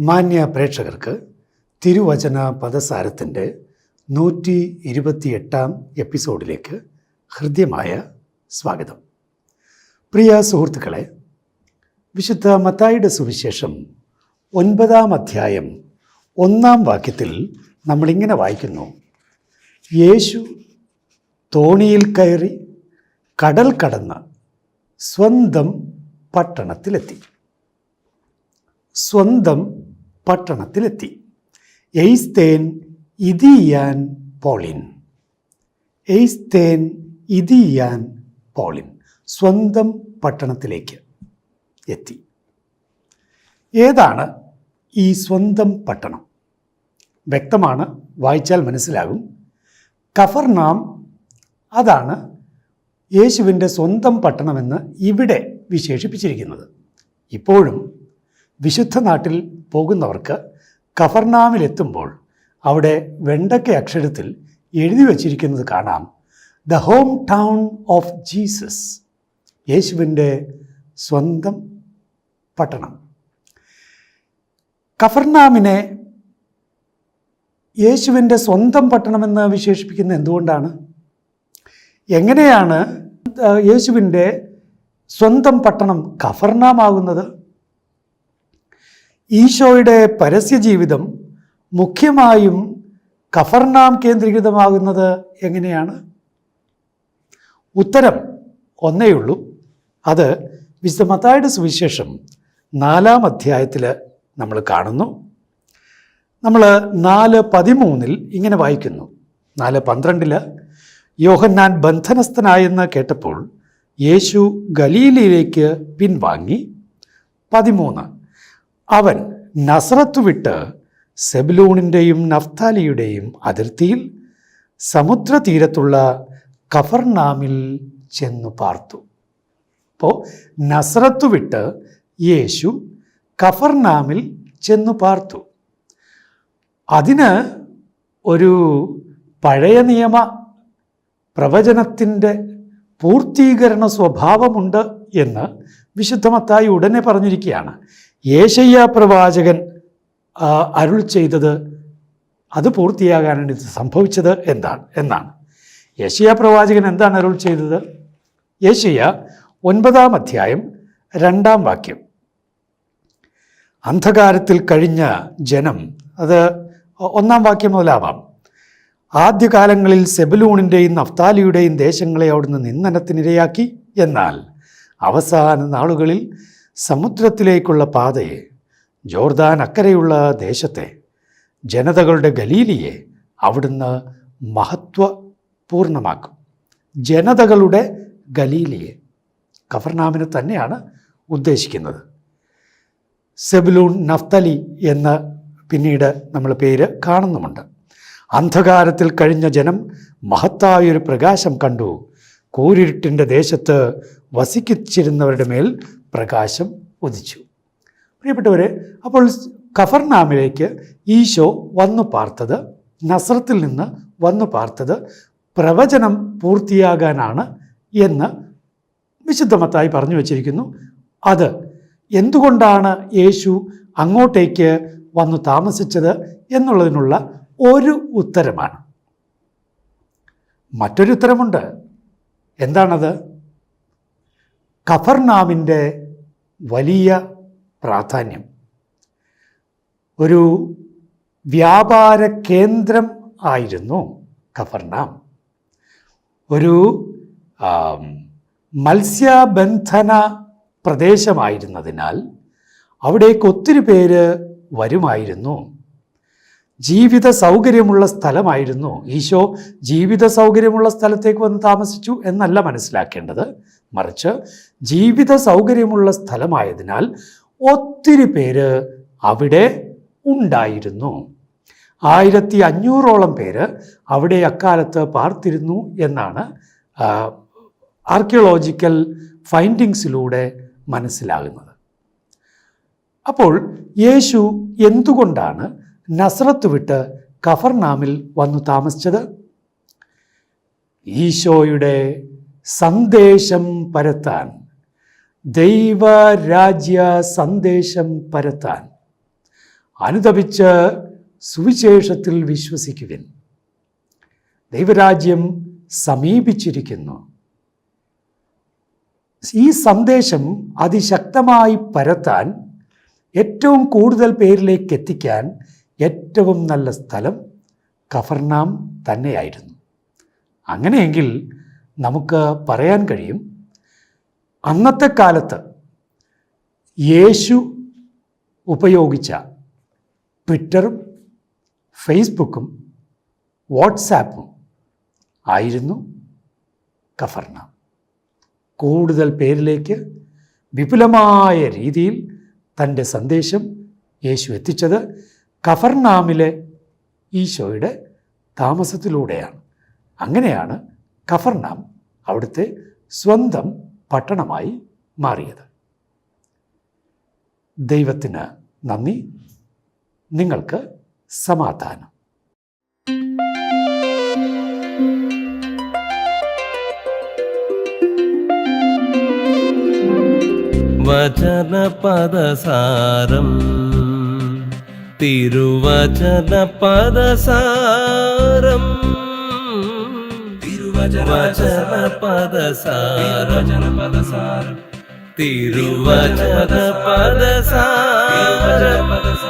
മാന്യ പ്രേക്ഷകർക്ക് തിരുവചന പദസാരത്തിന്റെ നൂറ്റി ഇരുപത്തിയെട്ടാം എപ്പിസോഡിലേക്ക് ഹൃദ്യമായ സ്വാഗതം. പ്രിയ സുഹൃത്തുക്കളെ വിശുദ്ധ മത്തായിയുടെ സുവിശേഷം ഒൻപതാം അധ്യായം ഒന്നാം വാക്യത്തിൽ നമ്മളിങ്ങനെ വായിക്കുന്നു. യേശു തോണിയിൽ കയറി കടൽ കടന്ന് സ്വന്തം പട്ടണത്തിലെത്തി. സ്വന്തം പട്ടണത്തിലെത്തി. എയ്സ്തേൻ ഇതിയാൻ പോളിൻ. എയ്സ്തേൻ ഇതിയാൻ പോളിൻ. സ്വന്തം പട്ടണത്തിലേക്ക് എത്തി. ഏതാണ് ഈ സ്വന്തം പട്ടണം? വ്യക്തമാണ് വായിച്ചാൽ മനസ്സിലാകും. കഫർനാം അതാണ് യേശുവിന്റെ സ്വന്തം പട്ടണമെന്ന് ഇവിടെ വിശേഷിപ്പിച്ചിരിക്കുന്നത്. ഇപ്പോഴും വിശുദ്ധ നാട്ടിൽ പോകുന്നവർക്ക് കഫർനാമിലെത്തുമ്പോൾ അവിടെ വെണ്ടക്ക അക്ഷരത്തിൽ എഴുതി വച്ചിരിക്കുന്നത് കാണാം. The home town of Jesus. യേശുവിന്റെ സ്വന്തം പട്ടണം. കഫർനാമിനെ യേശുവിന്റെ സ്വന്തം പട്ടണമെന്ന് വിശേഷിപ്പിക്കുന്നത് എന്തുകൊണ്ടാണ്? എങ്ങനെയാണ് യേശുവിന്റെ സ്വന്തം പട്ടണം കഫർനാമാകുന്നത്? ഈശോയുടെ പരസ്യജീവിതം മുഖ്യമായും കഫർനാം കേന്ദ്രീകൃതമാകുന്നത് എങ്ങനെയാണ്? ഉത്തരം ഒന്നേയുള്ളൂ. അത് വിശുദ്ധ മത്തായുടെ സുവിശേഷം നാലാം അധ്യായത്തിൽ നമ്മൾ കാണുന്നു. നമ്മൾ നാല് പതിമൂന്നിൽ ഇങ്ങനെ വായിക്കുന്നു. നാല് പന്ത്രണ്ടിൽ യോഹന്നാൻ ബന്ധനസ്ഥനായെന്ന് കേട്ടപ്പോൾ യേശു ഗലീലയിലേക്ക് പിൻവാങ്ങി. പതിമൂന്ന് അവൻ നസ്രത്ത് വിട്ട് സെബലൂണിന്റെയും നഫ്താലിയുടെയും അതിർത്തിയിൽ സമുദ്രതീരത്തുള്ള കഫർനാമിൽ ചെന്നു പാർത്തു. അപ്പോൾ നസ്രത്ത് വിട്ട് യേശു കഫർനാമിൽ ചെന്നു പാർത്തു. അതിന് ഒരു പഴയ നിയമ പ്രവചനത്തിന്റെ പൂർത്തീകരണ സ്വഭാവമുണ്ട് എന്ന് വിശുദ്ധമത്തായി ഉടനെ പറഞ്ഞിരിക്കുകയാണ്. യേശയ്യ പ്രവാചകൻ അരുൾ ചെയ്തത് അത് പൂർത്തിയാകാനാണ് ഇത് സംഭവിച്ചത് എന്താണ്? എന്നാണ്. യേശയ്യ പ്രവാചകൻ എന്താണ് അരുൾ ചെയ്തത്? യേശയ്യ ഒൻപതാം അധ്യായം രണ്ടാം വാക്യം. അന്ധകാരത്തിൽ കഴിഞ്ഞ ജനം അത് ഒന്നാം വാക്യം മുതലാവാം. ആദ്യകാലങ്ങളിൽ സെബലൂണിന്റെയും നഫ്താലിയുടെയും ദേശങ്ങളെ അവിടുന്ന് നിന്ദനത്തിനിരയാക്കി എന്നാൽ അവസാന നാളുകളിൽ സമുദ്രത്തിലേക്കുള്ള പാതയെ ജോർദാൻ അക്കരെയുള്ള ദേശത്തെ ജനതകളുടെ ഗലീലിയെ അവിടുന്ന് മഹത്വപൂർണമാക്കും. ജനതകളുടെ ഗലീലിയെ കഫർനാമിനെ തന്നെയാണ് ഉദ്ദേശിക്കുന്നത്. സെബിലൂൺ നഫ്തലി എന്ന പിന്നീട് നമ്മൾ പേര് കാണുന്നുമുണ്ട്. അന്ധകാരത്തിൽ കഴിഞ്ഞ ജനം മഹത്തായൊരു പ്രകാശം കണ്ടു. കൂരിരുട്ടിന്റെ ദേശത്ത് വസിക്കിച്ചിരുന്നവരുടെ മേൽ പ്രകാശം ഉദിച്ചു. പ്രിയപ്പെട്ടവരെ അപ്പോൾ കഫർനാമിലേക്ക് ഈശോ വന്നു പാർത്തത് നസ്രത്തിൽ നിന്ന് വന്നു പാർത്തത് പ്രവചനം പൂർത്തിയാകാനാണ് എന്ന് വിശുദ്ധമത്തായി പറഞ്ഞു വച്ചിരിക്കുന്നു. അത് എന്തുകൊണ്ടാണ് യേശു അങ്ങോട്ടേക്ക് വന്നു താമസിച്ചത് എന്നുള്ളതിനുള്ള ഒരു ഉത്തരമാണ്. മറ്റൊരു ഉത്തരമുണ്ട്. എന്താണത്? കഫർനാമിന്റെ വലിയ പ്രാധാന്യം. ഒരു വ്യാപാര കേന്ദ്രം ആയിരുന്നു കഫർനാം. ഒരു മത്സ്യബന്ധന പ്രദേശമായിരുന്നതിനാൽ അവിടേക്ക് ഒത്തിരി പേര് വരുമായിരുന്നു. ജീവിത സൗകര്യമുള്ള സ്ഥലമായിരുന്നു. ഈശോ ജീവിത സൗകര്യമുള്ള സ്ഥലത്തേക്ക് വന്ന് താമസിച്ചു എന്നല്ല മനസ്സിലാക്കേണ്ടത്. മറിച്ച് ജീവിത സൗകര്യമുള്ള സ്ഥലമായതിനാൽ ഒത്തിരി പേര് അവിടെ ഉണ്ടായിരുന്നു. ആയിരത്തി അഞ്ഞൂറോളം പേര് അവിടെ അക്കാലത്ത് പാർത്തിരുന്നു എന്നാണ് ആർക്കിയോളജിക്കൽ ഫൈൻഡിങ്സിലൂടെ മനസ്സിലാകുന്നത്. അപ്പോൾ യേശു എന്തുകൊണ്ടാണ് നസ്രത്ത് വിട്ട് കഫർനാമിൽ വന്നു താമസിച്ചത്? ഈശോയുടെ സന്ദേശം പരത്താൻ ദൈവരാജ്യ സന്ദേശം പരത്താൻ അനുതപിച്ച് സുവിശേഷത്തിൽ വിശ്വസിക്കുവിൻ. ദൈവരാജ്യം സമീപിച്ചിരിക്കുന്നു. ഈ സന്ദേശം അതിശക്തമായി പരത്താൻ ഏറ്റവും കൂടുതൽ പേരിലേക്ക് എത്തിക്കാൻ ഏറ്റവും നല്ല സ്ഥലം കഫർനാം തന്നെയായിരുന്നു. അങ്ങനെയെങ്കിൽ നമുക്ക് പറയാൻ കഴിയും അന്നത്തെ കാലത്ത് യേശു ഉപയോഗിച്ച ട്വിറ്ററും ഫേസ്ബുക്കും വാട്സാപ്പും ആയിരുന്നു കഫർണ കൂടുതൽ പേരിലേക്ക് വിപുലമായ രീതിയിൽ തന്റെ സന്ദേശം യേശു എത്തിച്ചത് കഫർനാമിലെ ഈശോയുടെ താമസത്തിലൂടെയാണ്. അങ്ങനെയാണ് കഫർനാം അവിടുത്തെ സ്വന്തം പട്ടണമായി മാറിയത്. ദൈവത്തിന് നന്ദി. നിങ്ങൾക്ക് സമാധാനം. വചന പദസാരം തിരുവചന തിരുവചനപദസാരം. వచన పద సార వచన పద సార తిరువచన పద సార వచన పద సార